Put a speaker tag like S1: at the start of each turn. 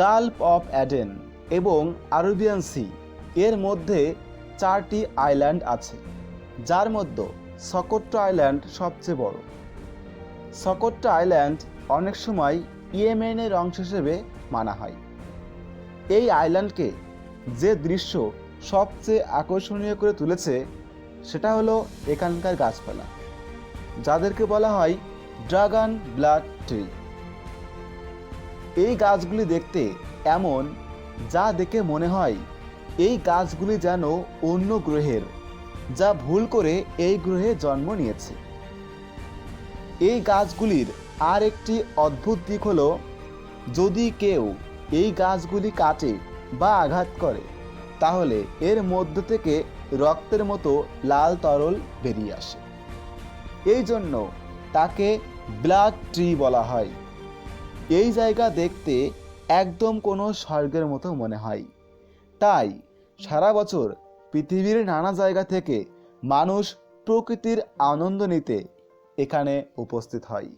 S1: গাল্প of অ্যাডেন এবং Arabian C. এর মধ্যে চারটি আইল্যান্ড আছে, যার মধ্যে সকট্ট আইল্যান্ড সবচেয়ে বড়। সকট্ট আইল্যান্ড অনেক সময় ইয়েমেনের অংশ হিসেবে মানা হয়। এই আইল্যান্ডকে যে দৃশ্য সবচেয়ে আকর্ষণীয় করে তুলেছে, সেটা হলো এখানকার গাছপালা, যাদেরকে বলা হয় ড্রাগন ব্লাড ট্রি। এই গাছগুলি দেখতে এমন যা দেখে মনে হয় এই গাছগুলি যেন অন্য গ্রহের, যা ভুল করে এই গ্রহে জন্ম নিয়েছে। এই গাছগুলির আর একটি অদ্ভুত দিক হলো, যদি কেউ এই গাছগুলি কাটে বা আঘাত করে, তাহলে এর মধ্য থেকে রক্তের মতো লাল তরল বেরিয়ে আসে। এই জন্য তাকে ব্লাড ট্রি বলা হয়। এই জায়গা দেখতে একদম কোনো স্বর্গের মতো মনে হয়। তাই সারা বছর পৃথিবীর নানা জায়গা থেকে মানুষ প্রকৃতির আনন্দ নিতে এখানে উপস্থিত হয়।